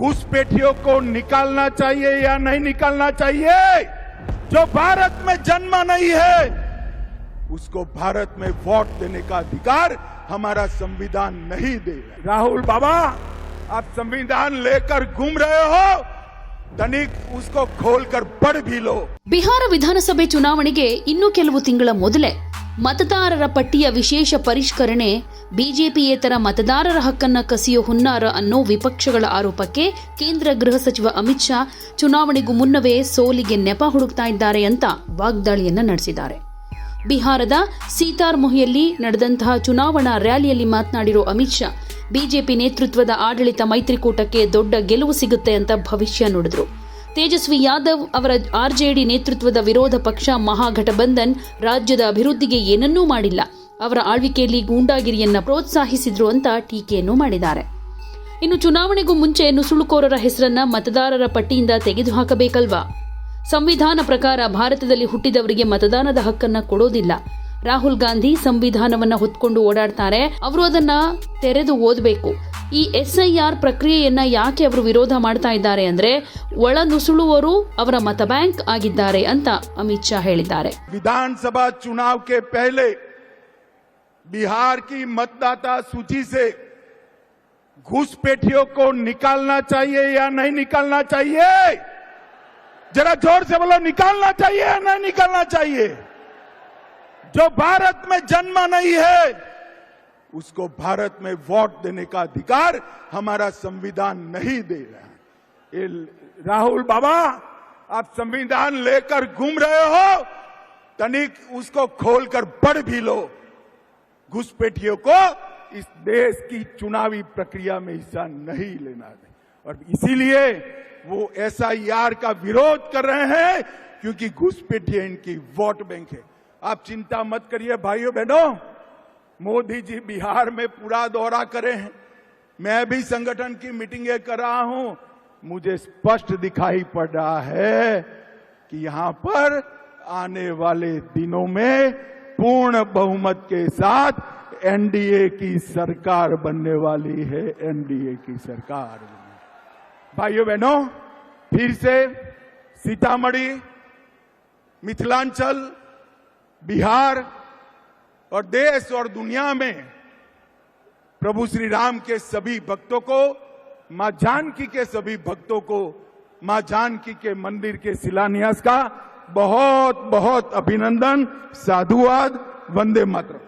घुसपैठियों को निकालना चाहिए या नहीं निकालना चाहिए जो भारत में जन्म नहीं है उसको भारत में वोट देने का अधिकार हमारा संविधान नहीं दे रहा राहुल बाबा आप संविधान लेकर घूम रहे हो तनिक उसको खोलकर पढ़ भी लो ಬಿಹಾರ ವಿಧಾನಸಭೆ ಚುನಾವಣೆಗೆ ಇನ್ನು ಕೆಲವು ತಿಂಗಳ ಮೊದಲೇ ಮತದಾರರ ಪಟ್ಟಿಯ ವಿಶೇಷ ಪರಿಷ್ಕರಣೆ ಬಿಜೆಪಿಯೇತರ ಮತದಾರರ ಹಕ್ಕನ್ನ ಕಸಿಯೋ ಹುನ್ನಾರ ಅನ್ನೋ ವಿಪಕ್ಷಗಳ ಆರೋಪಕ್ಕೆ ಕೇಂದ್ರ ಗೃಹ ಸಚಿವ ಅಮಿತ್ ಶಾ ಚುನಾವಣೆಗೂ ಮುನ್ನವೇ ಸೋಲಿಗೆ ನೆಪ ಹುಡುಕ್ತಾ ಇದ್ದಾರೆ ಅಂತ ವಾಗ್ದಾಳಿಯನ್ನ ನಡೆಸಿದ್ದಾರೆ. ಬಿಹಾರದ ಸೀತಾರ್ಮೊಹಿಯಲ್ಲಿ ನಡೆದಂತಹ ಚುನಾವಣಾ ರ್ಯಾಲಿಯಲ್ಲಿ ಮಾತನಾಡಿರೋ ಅಮಿತ್ ಶಾ, ಬಿಜೆಪಿ ನೇತೃತ್ವದ ಆಡಳಿತ ಮೈತ್ರಿಕೂಟಕ್ಕೆ ದೊಡ್ಡ ಗೆಲುವು ಸಿಗುತ್ತೆ ಅಂತ ಭವಿಷ್ಯ ನುಡಿದ್ರು. ತೇಜಸ್ವಿ ಯಾದವ್ ಅವರ ಆರ್ಜೆಡಿ ನೇತೃತ್ವದ ವಿರೋಧ ಪಕ್ಷ ಮಹಾಘಟಬಂಧನ್ ರಾಜ್ಯದ ಅಭಿವೃದ್ಧಿಗೆ ಏನನ್ನೂ ಮಾಡಿಲ್ಲ. ಅವರ ಆಳ್ವಿಕೆಯಲ್ಲಿ ಗೂಂಡಾಗಿರಿಯನ್ನ ಪ್ರೋತ್ಸಾಹಿಸಿದ್ರು ಅಂತ ಟೀಕೆಯನ್ನು ಮಾಡಿದ್ದಾರೆ. ಇನ್ನು ಚುನಾವಣೆಗೂ ಮುಂಚೆ ನುಸುಳುಕೋರರ ಹೆಸರನ್ನ ಮತದಾರರ ಪಟ್ಟಿಯಿಂದ ತೆಗೆದುಹಾಕಬೇಕಲ್ವಾ? ಸಂವಿಧಾನ ಪ್ರಕಾರ ಭಾರತದಲ್ಲಿ ಹುಟ್ಟಿದವರಿಗೆ ಮತದಾನದ ಹಕ್ಕನ್ನ ಕೊಡೋದಿಲ್ಲ. ರಾಹುಲ್ ಗಾಂಧಿ ಸಂವಿಧಾನವನ್ನ ಹೊತ್ಕೊಂಡು ಓಡಾಡ್ತಾರೆ. ಅವರು ಅದನ್ನ ತೆರೆದು ಓದಬೇಕು. ಈ ಎಸ್ಐಆರ್ ಪ್ರಕ್ರಿಯೆಯನ್ನ ಯಾಕೆ ಅವರು ವಿರೋಧ ಮಾಡ್ತಾ ಇದ್ದಾರೆ ಅಂದ್ರೆ, ಒಳ ನುಸುಳುವರು ಅವರ ಮತ ಬ್ಯಾಂಕ್ ಆಗಿದ್ದಾರೆ ಅಂತ ಅಮಿತ್ ಶಾ ಹೇಳಿದ್ದಾರೆ. ವಿಧಾನಸಭಾ ಚುನಾವಣೆ बिहार की मतदाता सूची से घुसपैठियों को निकालना चाहिए या नहीं निकालना चाहिए? जरा ज़ोर से बोलो, निकालना चाहिए या नहीं निकालना चाहिए? जो भारत में जन्म नहीं है, उसको भारत में वोट देने का अधिकार हमारा संविधान नहीं दे रहा है। ये राहुल बाबा, आप संविधान लेकर घूम रहे हो, तनिक उसको खोलकर पढ़ भी लो। घुसपैठियों को इस देश की चुनावी प्रक्रिया में हिस्सा नहीं लेना है। और इसीलिए वो एसआईआर का विरोध कर रहे हैं, क्योंकि घुसपैठिए इनकी वोट बैंक है। आप चिंता मत करिए भाइयों बहनों, मोदी जी बिहार में पूरा दौरा करे हैं। मैं भी संगठन की मीटिंगें कर रहा हूँ। मुझे स्पष्ट दिखाई पड़ रहा है कि यहाँ पर आने वाले दिनों में पूर्ण बहुमत के साथ एनडीए की सरकार बनने वाली है। एनडीए की सरकार भाइयों बहनों, फिर से सीतामढ़ी, मिथिलांचल, बिहार और देश और दुनिया में प्रभु श्री राम के सभी भक्तों को, माँ जानकी के सभी भक्तों को, माँ जानकी के मंदिर के शिलान्यास का बहुत बहुत अभिनंदन साधुवाद वंदे मातरम।